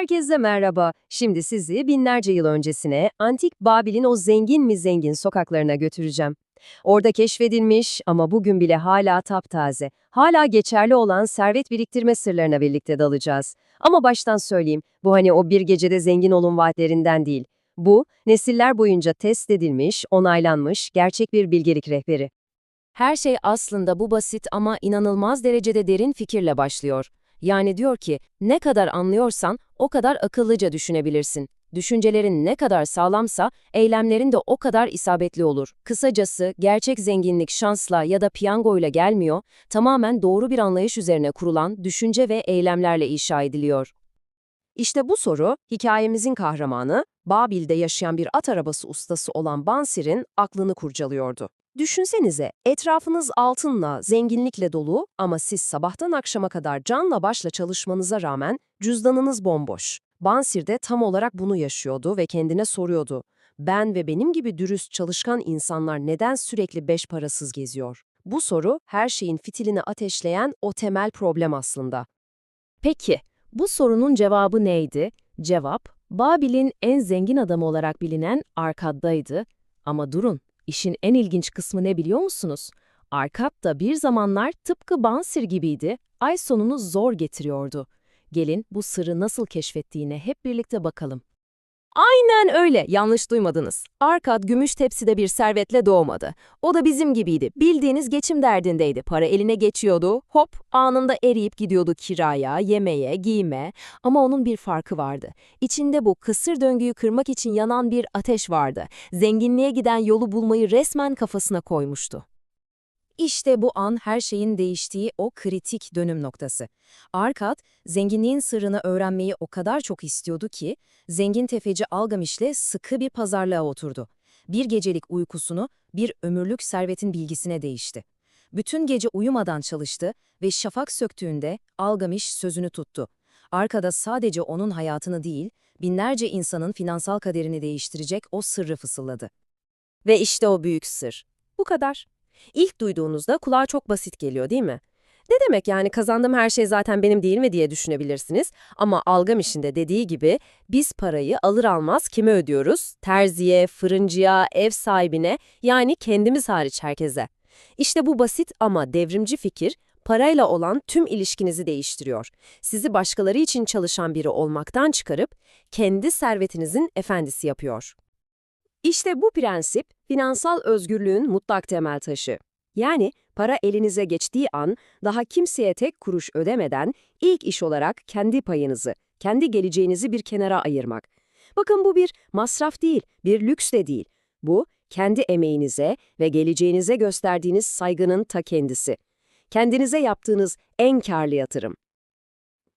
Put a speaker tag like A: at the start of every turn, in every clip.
A: Herkese merhaba. Şimdi sizi binlerce yıl öncesine antik Babil'in o zengin mi zengin sokaklarına götüreceğim. Orada keşfedilmiş ama bugün bile hala taptaze, hala geçerli olan servet biriktirme sırlarına birlikte dalacağız. Ama baştan söyleyeyim, bu hani o bir gecede zengin olun vaatlerinden değil. Bu, nesiller boyunca test edilmiş, onaylanmış, gerçek bir bilgelik rehberi. Her şey aslında bu basit ama inanılmaz derecede derin fikirle başlıyor. Yani diyor ki, ne kadar anlıyorsan o kadar akıllıca düşünebilirsin. Düşüncelerin ne kadar sağlamsa eylemlerin de o kadar isabetli olur. Kısacası gerçek zenginlik şansla ya da piyangoyla gelmiyor, tamamen doğru bir anlayış üzerine kurulan düşünce ve eylemlerle inşa ediliyor. İşte bu soru, hikayemizin kahramanı, Babil'de yaşayan bir at arabası ustası olan Bansir'in aklını kurcalıyordu. Düşünsenize, etrafınız altınla, zenginlikle dolu ama siz sabahtan akşama kadar canla başla çalışmanıza rağmen cüzdanınız bomboş. Bansir de tam olarak bunu yaşıyordu ve kendine soruyordu. Ben ve benim gibi dürüst çalışkan insanlar neden sürekli beş parasız geziyor? Bu soru her şeyin fitilini ateşleyen o temel problem aslında. Peki, bu sorunun cevabı neydi? Cevap, Babil'in en zengin adamı olarak bilinen Arkad'daydı. Ama durun, işin en ilginç kısmı ne biliyor musunuz? Arkad da bir zamanlar tıpkı Bansir gibiydi, ay sonunu zor getiriyordu. Gelin bu sırrı nasıl keşfettiğine hep birlikte bakalım. Aynen öyle, yanlış duymadınız. Arkad gümüş tepside bir servetle doğmadı. O da bizim gibiydi. Bildiğiniz geçim derdindeydi. Para eline geçiyordu, hop anında eriyip gidiyordu kiraya, yemeğe, giyime. Ama onun bir farkı vardı. İçinde bu kısır döngüyü kırmak için yanan bir ateş vardı. Zenginliğe giden yolu bulmayı resmen kafasına koymuştu. İşte bu an her şeyin değiştiği o kritik dönüm noktası. Arkad, zenginliğin sırrını öğrenmeyi o kadar çok istiyordu ki, zengin tefeci Algamiş'le sıkı bir pazarlığa oturdu. Bir gecelik uykusunu bir ömürlük servetin bilgisine değişti. Bütün gece uyumadan çalıştı ve şafak söktüğünde Algamiş sözünü tuttu. Arkada sadece onun hayatını değil, binlerce insanın finansal kaderini değiştirecek o sırrı fısıldadı. Ve işte o büyük sır. Bu kadar. İlk duyduğunuzda kulağa çok basit geliyor değil mi? Ne demek yani kazandığım her şey zaten benim değil mi diye düşünebilirsiniz. Ama Algamiş'in de dediği gibi biz parayı alır almaz kime ödüyoruz? Terziye, fırıncıya, ev sahibine yani kendimiz hariç herkese. İşte bu basit ama devrimci fikir parayla olan tüm ilişkinizi değiştiriyor. Sizi başkaları için çalışan biri olmaktan çıkarıp kendi servetinizin efendisi yapıyor. İşte bu prensip finansal özgürlüğün mutlak temel taşı. Yani para elinize geçtiği an daha kimseye tek kuruş ödemeden ilk iş olarak kendi payınızı, kendi geleceğinizi bir kenara ayırmak. Bakın bu bir masraf değil, bir lüks de değil. Bu kendi emeğinize ve geleceğinize gösterdiğiniz saygının ta kendisi. Kendinize yaptığınız en karlı yatırım.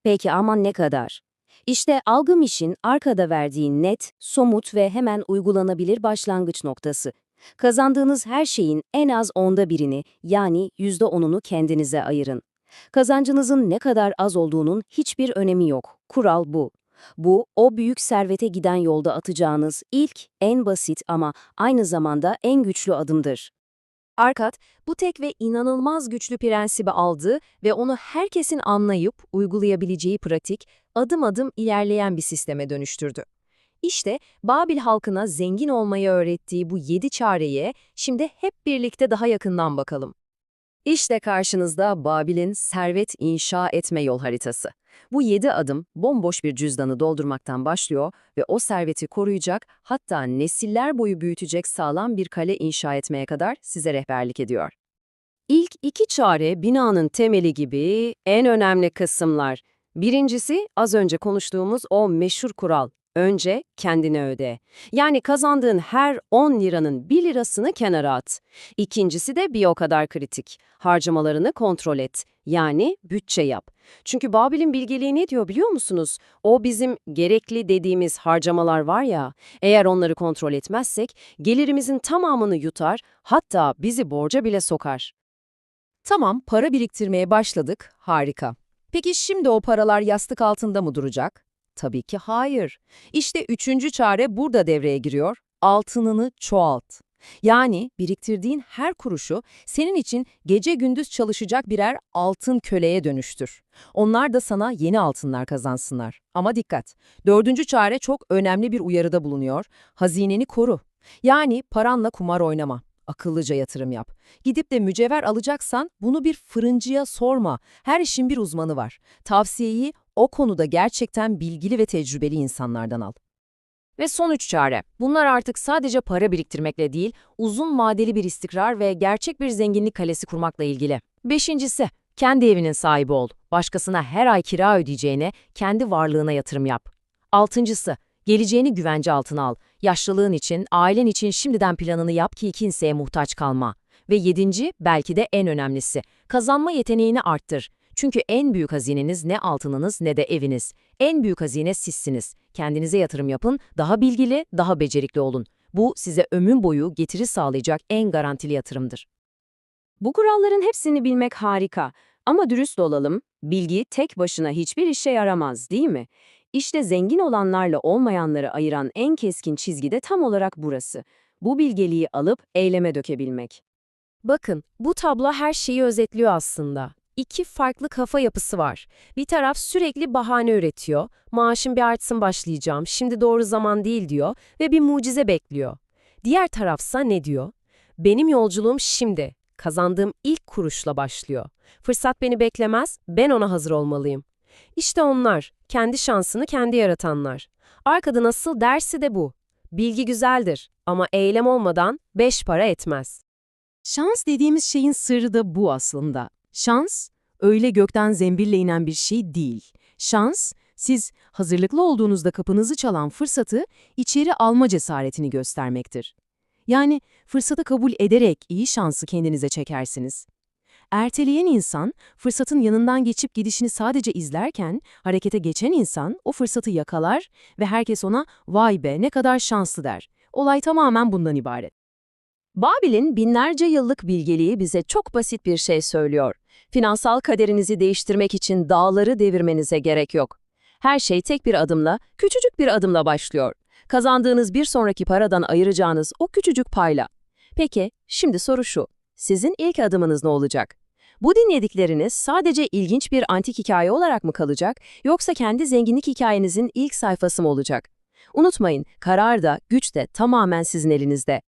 A: Peki ama ne kadar? İşte Algımiş'in arkada verdiği net, somut ve hemen uygulanabilir başlangıç noktası. Kazandığınız her şeyin en az onda birini yani yüzde onunu kendinize ayırın. Kazancınızın ne kadar az olduğunun hiçbir önemi yok. Kural bu. Bu, o büyük servete giden yolda atacağınız ilk, en basit ama aynı zamanda en güçlü adımdır. Arkat, bu tek ve inanılmaz güçlü prensibi aldı ve onu herkesin anlayıp uygulayabileceği pratik, adım adım ilerleyen bir sisteme dönüştürdü. İşte Babil halkına zengin olmayı öğrettiği bu yedi çareye şimdi hep birlikte daha yakından bakalım. İşte karşınızda Babil'in servet inşa etme yol haritası. Bu yedi adım bomboş bir cüzdanı doldurmaktan başlıyor ve o serveti koruyacak hatta nesiller boyu büyütecek sağlam bir kale inşa etmeye kadar size rehberlik ediyor. İlk iki çare binanın temeli gibi en önemli kısımlar. Birincisi az önce konuştuğumuz o meşhur kural. Önce kendine öde. Yani kazandığın her 10 liranın 1 lirasını kenara at. İkincisi de bir o kadar kritik. Harcamalarını kontrol et. Yani bütçe yap. Çünkü Babil'in bilgeliği ne diyor biliyor musunuz? O bizim gerekli dediğimiz harcamalar var ya, eğer onları kontrol etmezsek gelirimizin tamamını yutar, hatta bizi borca bile sokar. Tamam, para biriktirmeye başladık, harika. Peki şimdi o paralar yastık altında mı duracak? Tabii ki hayır. İşte üçüncü çare burada devreye giriyor. Altınını çoğalt.
B: Yani biriktirdiğin her kuruşu senin için gece gündüz çalışacak birer altın köleye dönüştür. Onlar da sana yeni altınlar kazansınlar. Ama dikkat, dördüncü çare çok önemli bir uyarıda bulunuyor. Hazineni koru. Yani paranla kumar oynama. Akıllıca yatırım yap. Gidip de mücevher alacaksan bunu bir fırıncıya sorma. Her işin bir uzmanı var. Tavsiyeyi o konuda gerçekten bilgili ve tecrübeli insanlardan al. Ve son üç çare. Bunlar artık sadece para biriktirmekle değil, uzun vadeli bir istikrar ve gerçek bir zenginlik kalesi kurmakla ilgili. Beşincisi, kendi evinin sahibi ol. Başkasına her ay kira ödeyeceğine kendi varlığına yatırım yap. Altıncısı, geleceğini güvence altına al. Yaşlılığın için, ailen için şimdiden planını yap ki kimseye muhtaç kalma. Ve yedinci, belki de en önemlisi, kazanma yeteneğini arttır. Çünkü en büyük hazineniz ne altınınız ne de eviniz. En büyük hazine sizsiniz. Kendinize yatırım yapın, daha bilgili, daha becerikli olun. Bu size ömür boyu getiri sağlayacak en garantili yatırımdır.
C: Bu kuralların hepsini bilmek harika ama dürüst olalım, bilgi tek başına hiçbir işe yaramaz değil mi? İşte zengin olanlarla olmayanları ayıran en keskin çizgi de tam olarak burası. Bu bilgeliği alıp eyleme dökebilmek.
B: Bakın, bu tablo her şeyi özetliyor aslında. İki farklı kafa yapısı var. Bir taraf sürekli bahane üretiyor, maaşım bir artsın başlayacağım, şimdi doğru zaman değil diyor ve bir mucize bekliyor. Diğer tarafsa ne diyor? Benim yolculuğum şimdi, kazandığım ilk kuruşla başlıyor. Fırsat beni beklemez, ben ona hazır olmalıyım. İşte onlar, kendi şansını kendi yaratanlar. Arkada nasıl dersi de bu. Bilgi güzeldir ama eylem olmadan beş para etmez.
D: Şans dediğimiz şeyin sırrı da bu aslında. Şans, öyle gökten zembille inen bir şey değil. Şans, siz hazırlıklı olduğunuzda kapınızı çalan fırsatı içeri alma cesaretini göstermektir. Yani fırsatı kabul ederek iyi şansı kendinize çekersiniz. Erteleyen insan, fırsatın yanından geçip gidişini sadece izlerken, harekete geçen insan o fırsatı yakalar ve herkes ona ''vay be ne kadar şanslı'' der. Olay tamamen bundan ibaret.
C: Babil'in binlerce yıllık bilgeliği bize çok basit bir şey söylüyor. Finansal kaderinizi değiştirmek için dağları devirmenize gerek yok. Her şey tek bir adımla, küçücük bir adımla başlıyor. Kazandığınız bir sonraki paradan ayıracağınız o küçücük payla. Peki, şimdi soru şu. Sizin ilk adımınız ne olacak? Bu dinledikleriniz sadece ilginç bir antik hikaye olarak mı kalacak, yoksa kendi zenginlik hikayenizin ilk sayfası mı olacak? Unutmayın, karar da, güç de tamamen sizin elinizde.